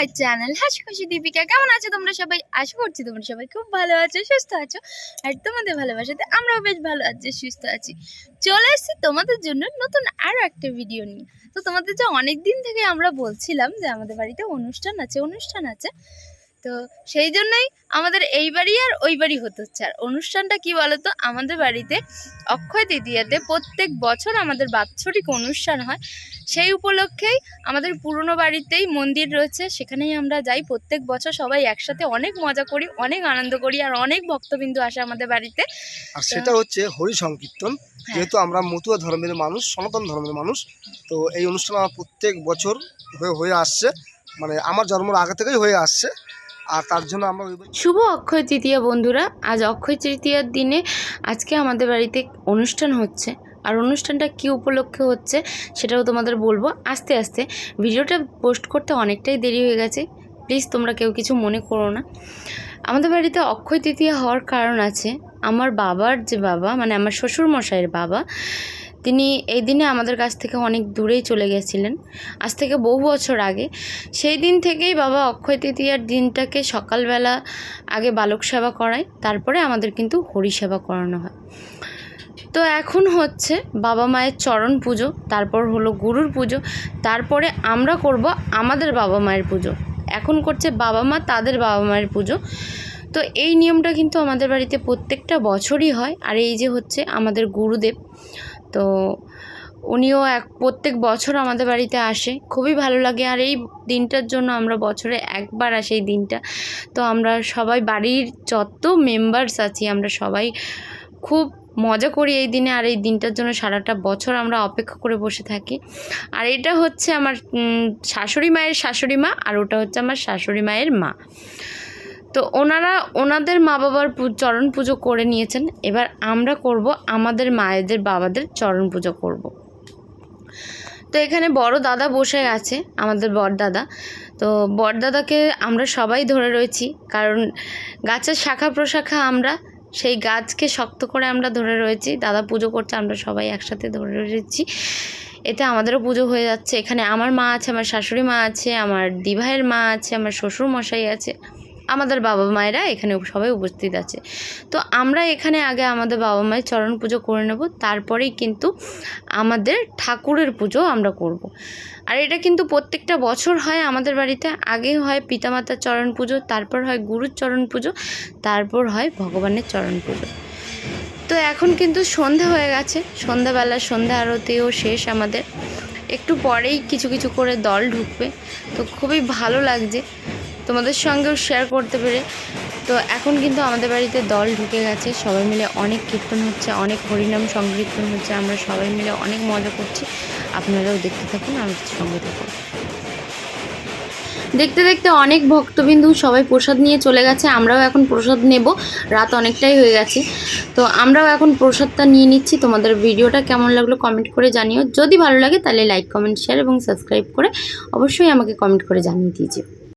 My channel হাসি খুশি দীপিকা, কেমন আছো তোমরা সবাই? আশা করছি তোমরা সবাই খুব ভালো আছো, সুস্থ আছো, আর তোমাদের ভালোবাসাতে আমরাও বেশ ভালো আছি, সুস্থ আছি। চলে এসেছি তোমাদের জন্য নতুন আরও একটা ভিডিও নিয়ে। তো তোমাদের যে অনেক দিন থেকে আমরা বলছিলাম যে আমাদের বাড়িতে অনুষ্ঠান আছে অনুষ্ঠান আছে। তো সেই জন্যই আমাদের এই বাড়ি আর ওই বাড়ি হতে হচ্ছে। আর অনুষ্ঠানটা কি বলতো? আমাদের বাড়িতে অক্ষয় তৃতীয়াতে প্রত্যেক বছর আমাদের বাৎসরিক অনুষ্ঠান হয়। সেই উপলক্ষেই আমাদের পুরনো বাড়িতেই মন্দির রয়েছে। সেখানেই আমরা যাই। প্রত্যেক বছর সবাই একসাথে অনেক মজা করি অনেক আনন্দ করি আর অনেক ভক্তবিন্দু আসে আমাদের বাড়িতে। আর সেটা হচ্ছে হরি সংকীর্তন। যেহেতু আমরা মতুয়া ধর্মের মানুষ সনাতন ধর্মের মানুষ তো এই অনুষ্ঠান আমার প্রত্যেক বছর হয়ে হয়ে আসছে। মানে আমার জন্মের আগে থেকেই হয়ে আসছে। আর তার জন্য আমরা শুভ অক্ষয় তৃতীয়া বন্ধুরা, আজ অক্ষয় তৃতীয়ার দিনে আজকে আমাদের বাড়িতে অনুষ্ঠান হচ্ছে। আর অনুষ্ঠানটা কী উপলক্ষে হচ্ছে সেটাও তোমাদের বলব। আস্তে আস্তে ভিডিওটা পোস্ট করতে অনেকটাই দেরি হয়ে গেছে। প্লিজ তোমরা কেউ কিছু মনে করো না। আমাদের বাড়িতে অক্ষয় তৃতীয়া হওয়ার কারণ আছে, আমার বাবার যে বাবা মানে আমার শ্বশুর মশাইয়ের বাবা তিনি এই দিনে আমাদের কাছ থেকে অনেক দূরেই চলে গেছিলেন। আজ থেকে বহু বছর আগে। সেই দিন থেকেই বাবা অক্ষয় তৃতীয়ার দিনটাকে সকালবেলা আগে বালক সেবা করায়, তারপরে আমাদের কিন্তু হরি সেবা করানো হয়। তো এখন হচ্ছে বাবা মায়ের চরণ পুজো, তারপর হলো গুরুর পুজো, তারপরে আমরা করব আমাদের বাবা মায়ের পুজো। এখন করছে বাবা মা, তাদের বাবা মায়ের পুজো। তো এই নিয়মটা কিন্তু আমাদের বাড়িতে প্রত্যেকটা বছরই হয়। আর এই যে হচ্ছে আমাদের গুরুদেব তো উনিও এক, প্রত্যেক বছর আমাদের বাড়িতে আসে। খুবই ভালো লাগে। আর এই দিনটার জন্য আমরা বছরে একবার আসে এই দিনটা। তো আমরা সবাই বাড়ির যত মেম্বার্স আছি, আমরা সবাই খুব মজা করি এই দিনে। আর এই দিনটার জন্য সারাটা বছর আমরা অপেক্ষা করে বসে থাকি। আর এটা হচ্ছে আমার শাশুড়ি মায়ের শাশুড়ি মা, আর ওটা হচ্ছে আমার শাশুড়ি মায়ের মা। তো ওনারা, ওনাদের মা বাবার চরণ পুজো করে নিয়েছেন। এবার আমরা করব আমাদের মায়েদের বাবাদের চরণ পুজো করব। তো এখানে বড় দাদা বসে আছে, আমাদের বড়দাদা তো বড়দাদাকে আমরা সবাই ধরে রয়েছি, কারণ গাছের শাখা প্রশাখা আমরা, সেই গাছকে শক্ত করে আমরা ধরে রয়েছি। দাদা পুজো করছে, আমরা সবাই একসাথে ধরে রয়েছি। এতে আমাদেরও পুজো হয়ে যাচ্ছে। এখানে আমার মা আছে, আমার শাশুড়ি মা আছে, আমার দিভাইয়ের মা আছে, আমার শ্বশুর মশাই আছে। আমাদের বাবা মায়েরা এখানে সবাই উপস্থিত আছে। তো আমরা এখানে আগে আমাদের বাবা মায়ের চরণ পুজো করে নেব, তারপরেই কিন্তু আমাদের ঠাকুরের পুজো আমরা করব। আর এটা কিন্তু প্রত্যেকটা বছর হয় আমাদের বাড়িতে। আগে হয় পিতামাতার চরণ পুজো, তারপর হয় গুরুর চরণ পুজো, তারপর হয় ভগবানের চরণ পুজো। তো এখন কিন্তু সন্ধে হয়ে গেছে। সন্ধ্যাবেলা সন্ধ্যা আরতিও শেষ আমাদের। একটু পরেই কিছু কিছু করে দল ঢুকবে। তো খুবই ভালো লাগছে। তোমাদের সঙ্গেও শেয়ার করতে পেরে। তো এখন কিন্তু আমাদের বাড়িতে দল ঢুকে গেছে, সবাই মিলে অনেক কীর্তন হচ্ছে, অনেক হরিনাম সংকীর্তন হচ্ছে, আমরা সবাই মিলে অনেক মজা করছি। আপনারাও দেখতে থাকুন আমাদের সঙ্গে থাকুন দেখতে দেখতে অনেক ভক্তবিন্দু সবাই প্রসাদ নিয়ে চলে গেছে, আমরাও এখন প্রসাদ নেব, রাত অনেকটাই হয়ে গেছে। তো আমরাও এখন প্রসাদটা নিয়ে নিচ্ছি, তোমাদের ভিডিওটা কেমন লাগল কমেন্ট করে জানিও। যদি ভালো লাগে তাহলে লাইক কমেন্ট শেয়ার এবং সাবস্ক্রাইব করে অবশ্যই আমাকে কমেন্ট করে জানিয়ে দিয়েছে